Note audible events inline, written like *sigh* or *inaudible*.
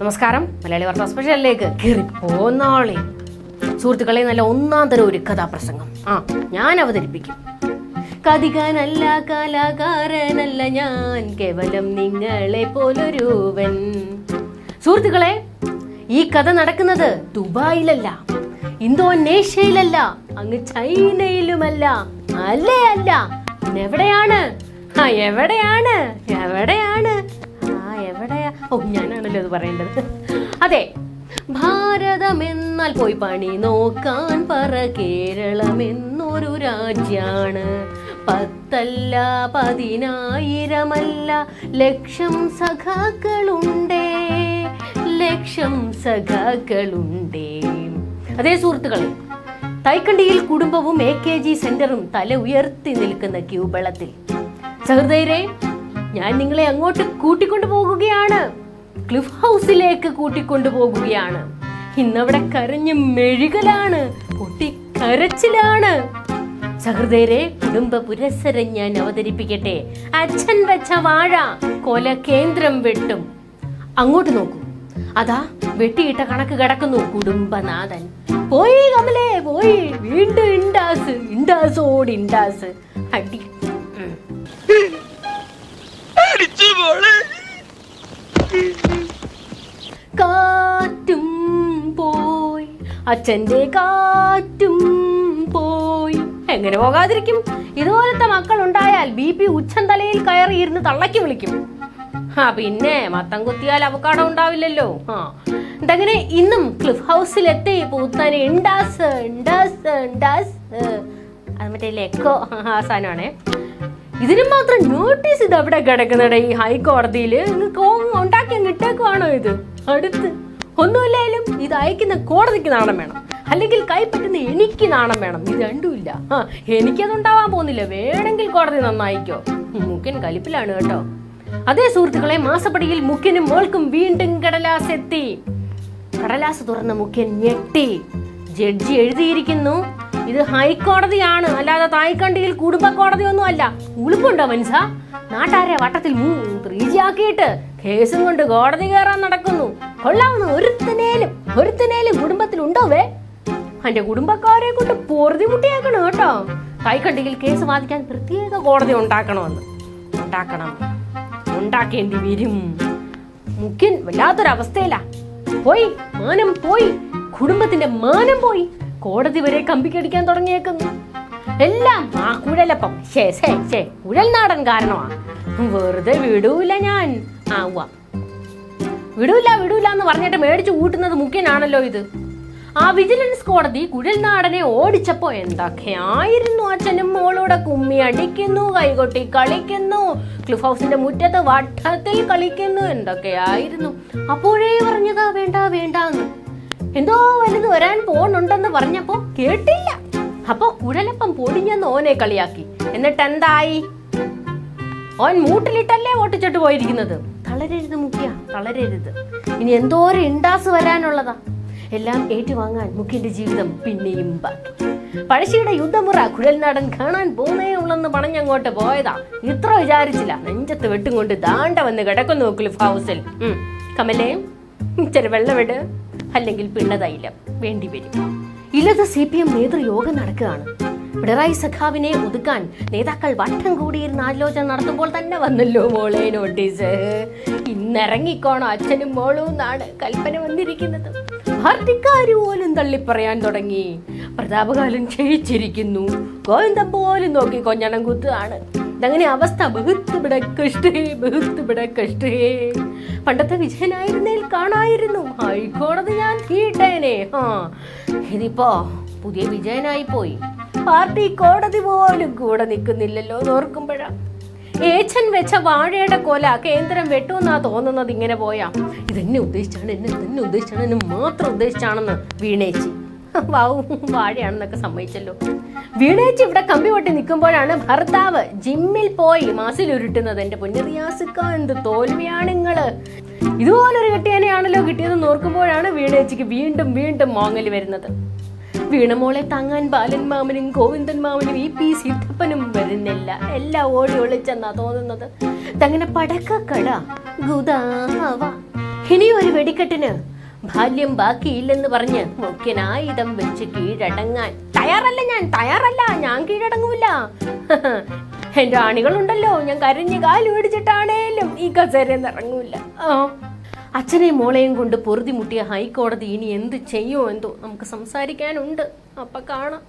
നമസ്കാരം. മലയാളി വാർത്താ സ്പെഷ്യലിലേക്ക് കയറി പോന്നാളി സുഹൃത്തുക്കളെ നല്ല ഒന്നാം തരം ഒരു കഥാപ്രസംഗം. ആ ഞാൻ അവതരിപ്പിക്കും. കതികാനല്ല കലാകാരനല്ല ഞാൻ കേവലം നിങ്ങളെ പോലൊരുവൻ. സുഹൃത്തുക്കളെ ഈ കഥ നടക്കുന്നത് ദുബായിലല്ല ഇന്തോനേഷ്യയിലല്ല അങ്ങ് ചൈനയിലുമല്ല. അല്ലേ അല്ല? എവിടെയാണ് ആ എവിടെയാണ്? എവിടെയാണ്? ഓ ഞാനാണല്ലോ അത് പറയേണ്ടത്. അതെ ഭാരതമെന്നാൽ പോയി പണി നോക്കാൻ പറ. കേരളം എന്നൊരു രാജ്യാണ്. പത്തല്ല പതിനായിരമല്ല ലക്ഷം സഖാക്കളുണ്ടേ. ലക്ഷം സഖാക്കളുണ്ടേ. അതേ സുഹൃത്തുക്കളെ തൈക്കണ്ടിയിൽ കുടുംബവും എ കെ ജി സെന്ററും തല ഉയർത്തി നിൽക്കുന്ന ക്യൂബളത്തിൽ സഹൃദയരെ ഞാൻ നിങ്ങളെ അങ്ങോട്ട് കൂട്ടിക്കൊണ്ടു പോകുകയാണ്. ക്ലിഫ് ഹൗസിലേക്ക് കൂട്ടിക്കൊണ്ടു പോകുകയാണ്. ഇന്നവിടെ കരഞ്ഞ് മെഴുകലാണ് പൊട്ടിക്കരച്ചിലാണ് സഹൃദയരെ കുടുംബ പുരസരം ഞാൻ അവതരിപ്പിക്കട്ടെ. അച്ഛൻ വെച്ച വാഴ കൊല കേന്ദ്രം വെട്ടും. അങ്ങോട്ട് നോക്കൂ. അതാ വെട്ടിയിട്ട കണക്ക് കിടക്കുന്നു കുടുംബനാഥൻ. പോയി കമലേ പോയി. വീണ്ടും ഇണ്ടാസ് ഇണ്ടാസോട് ഇണ്ടാസ്. അടി. അടിച്ചു കാറ്റും പോയി. അച്ഛന്റെ കാറ്റും പോയി. എങ്ങനെ പോകാതിരിക്കും? ഇതുപോലത്തെ മക്കൾ ഉണ്ടായാൽ ബി പി ഉച്ചൻ തലയിൽ കയറി ഇരുന്ന് തള്ളക്കി വിളിക്കും. ആ പിന്നെ മത്തം കുത്തിയാൽ അവക്കാടം ഉണ്ടാവില്ലല്ലോ. ആ. ഇതങ്ങനെ? ഇന്നും ക്ലിഫ് ഹൗസിൽ എത്തി. പൂത്താനെ ഉണ്ടാസ് ഉണ്ടാസ് ഉണ്ടാസ് അത് മറ്റേ ലെക്കോ ആ സാധനമാണേ. ഇതിന് മാത്രം നോട്ടീസ് ഇത് അവിടെ കിടക്കുന്നുണ്ട് ഈ ഹൈക്കോടതിയിൽ ഉണ്ടാക്കി അങ്ങ് ഇത്? അടുത്ത്. ഒന്നുമില്ലായാലും ഇത് അയക്കുന്ന കോടതിക്ക് നാണം വേണം. അല്ലെങ്കിൽ കൈപ്പറ്റുന്ന എനിക്ക് നാണം വേണം. ഇത് രണ്ടുമില്ല. ആ എനിക്കതുണ്ടാവാൻ പോകുന്നില്ല. വേണമെങ്കിൽ കോടതി നന്നായിക്കോ. മുക്കൻ കലിപ്പിലാണ് കേട്ടോ. അതേ സുഹൃത്തുക്കളെ മാസപ്പടിയിൽ മുക്കനും മോൾക്കും വീണ്ടും കടലാസ് എത്തി കടലാസ് തുറന്ന മുഖ്യൻ ഞെട്ടി. ജഡ്ജി എഴുതിയിരിക്കുന്നു. ഇത് ഹൈക്കോടതിയാണ് അല്ലാതെ തായ്ക്കണ്ടിയിൽ കുടുംബ കോടതിയൊന്നും അല്ല. ഉളുപ്പുണ്ടോ മനുസ നാട്ടാരെ വട്ടത്തിൽ ത്രീജിയാക്കിയിട്ട് കേസും കൊണ്ട് കോടതി കയറാൻ നടക്കുന്നു. കൊള്ളാവുന്ന ഒരുത്തനേലും ഒരുത്തനേലും കുടുംബത്തിലുണ്ടോവേ എന്റെ കുടുംബക്കാരെ കൊണ്ട് പൊറുതിമുട്ടിയാക്കണം കേട്ടോ. തായ്ക്കണ്ടിയിൽ കേസ് വാദിക്കാൻ പ്രത്യേക കോടതി ഉണ്ടാക്കണമെന്ന്. ഉണ്ടാക്കണം. ഉണ്ടാക്കേണ്ടി വരും. മുഖ്യൻ വല്ലാത്തൊരവസ്ഥയിലാ. പോയി മാനം പോയി. കുടുംബത്തിന്റെ മാനം പോയി. കോടതി വരെ കമ്പിക്കടിക്കാൻ തുടങ്ങിയേക്കുന്നു. എല്ലാം ആ കുഴലപ്പം. ശേ ശേ ശേ കുഴൽ നാടൻ കാരണമാ. വെറുതെ വിടൂല ഞാൻ. ആവുക. വിടൂല വിടൂല എന്ന് പറഞ്ഞിട്ട് മേടിച്ചു കൂട്ടുന്നത് മുഖ്യനാണല്ലോ ഇത്. ആ വിജിലൻസ് കോടതി കുഴൽനാടനെ ഓടിച്ചപ്പോ എന്തൊക്കെയായിരുന്നു അച്ഛനും മോളൂടെ കുമ്മി അടിക്കുന്നു കൈകൊട്ടി കളിക്കുന്നു ക്ലിഫ് ഹൗസിന്റെ മുറ്റത്ത് വട്ടത്തിൽ കളിക്കുന്നു എന്തൊക്കെയായിരുന്നു അപ്പോഴേ പറഞ്ഞതാ വേണ്ട വേണ്ടാന്ന്. എന്തോ വലുത് വരാൻ പോണുണ്ടെന്ന് പറഞ്ഞപ്പോ കേട്ടില്ല. അപ്പൊ കുഴലപ്പം പൊടിഞ്ഞെന്ന് ഓനെ കളിയാക്കി. എന്നിട്ട് എന്തായി ഓൻ മൂട്ടിലിട്ടല്ലേ ഓട്ടിച്ചിട്ട് പോയിരിക്കുന്നത്. തളരരുത് മുഖ്യ തളരരുത്. ഇനി എന്തോരം ഇണ്ടാസ് വരാനുള്ളതാ. എല്ലാം ഏറ്റുവാങ്ങാൻ മുഖ്യന്റെ ജീവിതം പിന്നെയും ബാക്കി പഴശ്ശിയുടെ യുദ്ധമുറ കുഴൽനാടൻ കാണാൻ പോന്നേ ഉള്ളെന്ന് പറഞ്ഞങ്ങോട്ട് പോയതാ. ഇത്ര വിചാരിച്ചില്ല. നെഞ്ചത്ത് വെട്ടും കൊണ്ട് ദാണ്ട വന്ന് കിടക്കുന്നു ക്ലിഫ് ഹൗസിൽ. കമലേ ഇച്ചിരി വെള്ളമിട്. അല്ലെങ്കിൽ പിണ്ണതൈലം വേണ്ടി വരും. ഇല്ലത് സി പി എം നേതൃയോഗം നടക്കുകയാണ്. പിണറായി സഖാവിനെ ഒതുക്കാൻ നേതാക്കൾ വട്ടം കൂടിയിരുന്ന് ആലോചന നടത്തുമ്പോൾ തന്നെ വന്നല്ലോ മോളെ നോട്ടീസ്. ഇന്നിറങ്ങിക്കോണോ അച്ഛനും മോളും എന്നാണ് കൽപ്പന വന്നിരിക്കുന്നത്. പാർട്ടിക്കാര് പോലും തള്ളിപ്പറയാൻ തുടങ്ങി. പ്രതാപകാലം ക്ഷയിച്ചിരിക്കുന്നു. ഗോവിന്ദം പോലും നോക്കി കൊഞ്ഞണം കുത്തുകയാണ്. അങ്ങനെ അവസ്ഥ. ബഹുത്ത് ഇവിടെ കഷ്ടേ ബഹുത്ത് ഇവിടെ കഷ്ടേ പണ്ടത്തെ വിജയനായിരുന്നേൽ കാണായിരുന്നു. ഹൈക്കോടതി ഞാൻ കീട്ടേനെ. ആ ഇതിപ്പോ പുതിയ വിജയനായി പോയി. പാർട്ടി കോടതി പോലും കൂടെ നിൽക്കുന്നില്ലല്ലോ ഓർക്കുമ്പോഴാ. ഏച്ചൻ വെച്ച വാഴയുടെ കൊല കേന്ദ്രം വെട്ടുമെന്നാ തോന്നുന്നത് ഇങ്ങനെ പോയാ. ഇതെന്നെ ഉദ്ദേശിച്ചാണ് എന്നെ ഇതെന്നെ ഉദ്ദേശിച്ചാണ് എന്നെ മാത്രം ഉദ്ദേശിച്ചാണെന്ന് വീണേച്ചി. വാവു വാഴയാണെന്നൊക്കെ സമ്മതിച്ചല്ലോ. വീണേച്ചി ഇവിടെ കമ്പി പൊട്ടി നിൽക്കുമ്പോഴാണ് ഭർത്താവ് ജിമ്മിൽ പോയി മാസിൽ ഉരുട്ടുന്നത്. എന്റെ പൊന്നറിയാസുക്ക എന്ത് തോൽവിയാണ് നിങ്ങൾ ഇതുപോലൊരു കെട്ടിയനെയാണല്ലോ കിട്ടിയതെന്ന് ഓർക്കുമ്പോഴാണ് വീണേച്ചിക്ക് വീണ്ടും വീണ്ടും മോങ്ങൽ വരുന്നത്. വീണമോളെ താങ്ങാൻ ബാലൻ മാമനും ഗോവിന്ദൻ മാമനും ഈ പി സിദ്ധപ്പനും വരുന്നില്ല. എല്ലാം ഓടി ഒളിച്ചെന്നാ തോന്നുന്നത്. തങ്ങനെ പടക്കക്കട ഗുദാവ ഇനി ഒരു വെടിക്കെട്ടിന് ബാല്യം ബാക്കിയില്ലെന്ന് പറഞ്ഞ് മുഖ്യനായുധം വെച്ച് കീഴടങ്ങാൻ. തയ്യാറല്ല ഞാൻ തയ്യാറല്ല ഞാൻ കീഴടങ്ങൂല. *laughs* എന്റെ ആണികളുണ്ടല്ലോ ഞാൻ കരഞ്ഞ് കാൽ പിടിച്ചിട്ടാണേലും ഈ കസേരയിൽ ഇറങ്ങൂല. അച്ഛനെയും മോളെയും കൊണ്ട് പൊറുതി മുട്ടിയ ഹൈക്കോടതി ഇനി എന്ത് ചെയ്യുമോ എന്തോ നമുക്ക് സംസാരിക്കാനുണ്ട്. അപ്പൊ കാണാം.